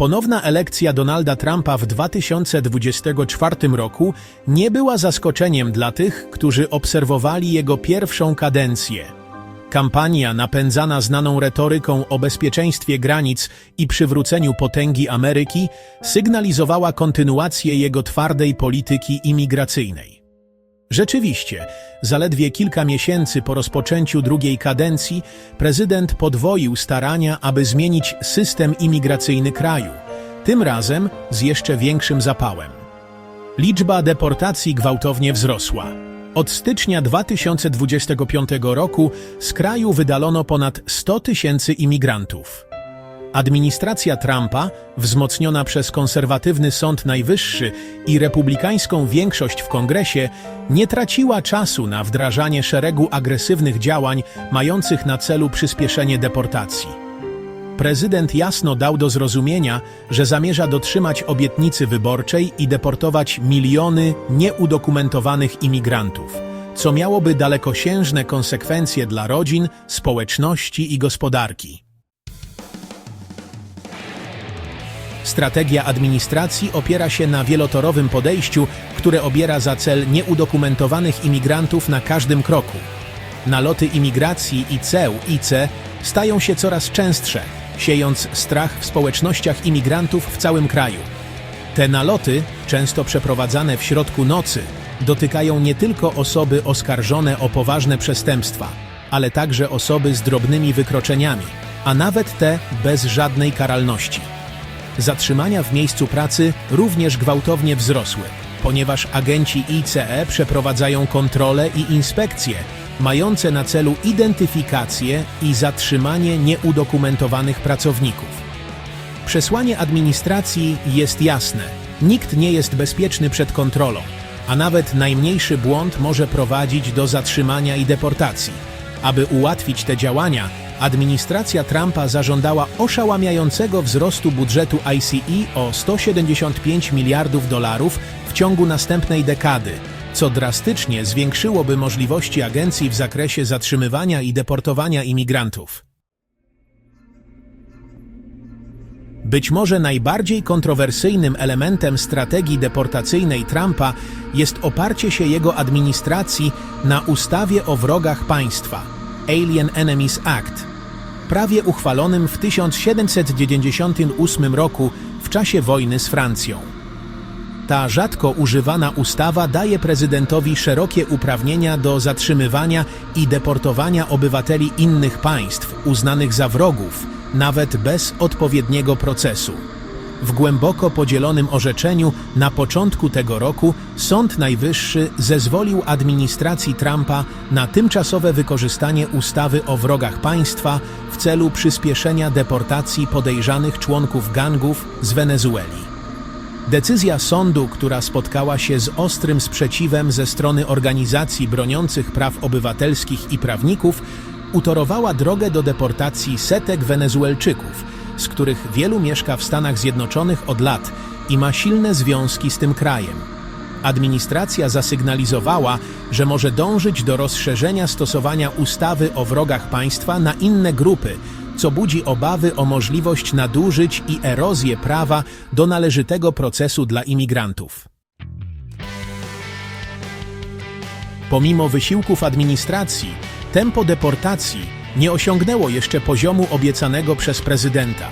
Ponowna elekcja Donalda Trumpa w 2024 roku nie była zaskoczeniem dla tych, którzy obserwowali jego pierwszą kadencję. Kampania napędzana znaną retoryką o bezpieczeństwie granic i przywróceniu potęgi Ameryki sygnalizowała kontynuację jego twardej polityki imigracyjnej. Rzeczywiście, zaledwie kilka miesięcy po rozpoczęciu drugiej kadencji prezydent podwoił starania, aby zmienić system imigracyjny kraju, tym razem z jeszcze większym zapałem. Liczba deportacji gwałtownie wzrosła. Od stycznia 2025 roku z kraju wydalono ponad 100 tysięcy imigrantów. Administracja Trumpa, wzmocniona przez konserwatywny Sąd Najwyższy i republikańską większość w kongresie, nie traciła czasu na wdrażanie szeregu agresywnych działań mających na celu przyspieszenie deportacji. Prezydent jasno dał do zrozumienia, że zamierza dotrzymać obietnicy wyborczej i deportować miliony nieudokumentowanych imigrantów, co miałoby dalekosiężne konsekwencje dla rodzin, społeczności i gospodarki. Strategia administracji opiera się na wielotorowym podejściu, które obiera za cel nieudokumentowanych imigrantów na każdym kroku. Naloty imigracji i ceł IC stają się coraz częstsze, siejąc strach w społecznościach imigrantów w całym kraju. Te naloty, często przeprowadzane w środku nocy, dotykają nie tylko osoby oskarżone o poważne przestępstwa, ale także osoby z drobnymi wykroczeniami, a nawet te bez żadnej karalności. Zatrzymania w miejscu pracy również gwałtownie wzrosły, ponieważ agenci ICE przeprowadzają kontrole i inspekcje, mające na celu identyfikację i zatrzymanie nieudokumentowanych pracowników. Przesłanie administracji jest jasne. Nikt nie jest bezpieczny przed kontrolą, a nawet najmniejszy błąd może prowadzić do zatrzymania i deportacji. Aby ułatwić te działania, administracja Trumpa zażądała oszałamiającego wzrostu budżetu ICE o 175 miliardów dolarów w ciągu następnej dekady, co drastycznie zwiększyłoby możliwości agencji w zakresie zatrzymywania i deportowania imigrantów. Być może najbardziej kontrowersyjnym elementem strategii deportacyjnej Trumpa jest oparcie się jego administracji na ustawie o wrogach państwa Alien Enemies Act, prawie uchwalonym w 1798 roku w czasie wojny z Francją. Ta rzadko używana ustawa daje prezydentowi szerokie uprawnienia do zatrzymywania i deportowania obywateli innych państw uznanych za wrogów, nawet bez odpowiedniego procesu. W głęboko podzielonym orzeczeniu na początku tego roku Sąd Najwyższy zezwolił administracji Trumpa na tymczasowe wykorzystanie ustawy o wrogach państwa w celu przyspieszenia deportacji podejrzanych członków gangów z Wenezueli. Decyzja sądu, która spotkała się z ostrym sprzeciwem ze strony organizacji broniących praw obywatelskich i prawników, utorowała drogę do deportacji setek Wenezuelczyków, z których wielu mieszka w Stanach Zjednoczonych od lat i ma silne związki z tym krajem. Administracja zasygnalizowała, że może dążyć do rozszerzenia stosowania ustawy o wrogach państwa na inne grupy, co budzi obawy o możliwość nadużyć i erozję prawa do należytego procesu dla imigrantów. Pomimo wysiłków administracji, tempo deportacji nie osiągnęło jeszcze poziomu obiecanego przez prezydenta.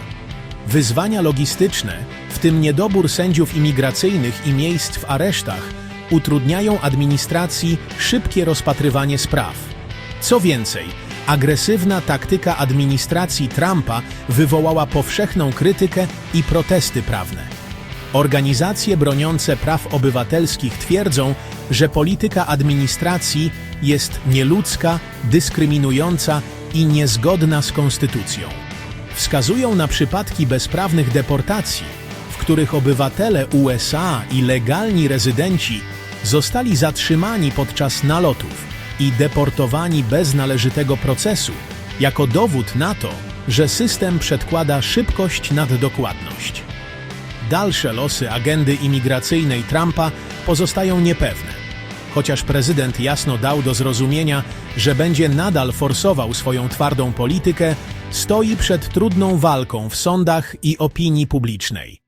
Wyzwania logistyczne, w tym niedobór sędziów imigracyjnych i miejsc w aresztach, utrudniają administracji szybkie rozpatrywanie spraw. Co więcej, agresywna taktyka administracji Trumpa wywołała powszechną krytykę i protesty prawne. Organizacje broniące praw obywatelskich twierdzą, że polityka administracji jest nieludzka, dyskryminująca i niezgodna z konstytucją. Wskazują na przypadki bezprawnych deportacji, w których obywatele USA i legalni rezydenci zostali zatrzymani podczas nalotów i deportowani bez należytego procesu, jako dowód na to, że system przedkłada szybkość nad dokładność. Dalsze losy agendy imigracyjnej Trumpa pozostają niepewne. Chociaż prezydent jasno dał do zrozumienia, że będzie nadal forsował swoją twardą politykę, stoi przed trudną walką w sądach i opinii publicznej.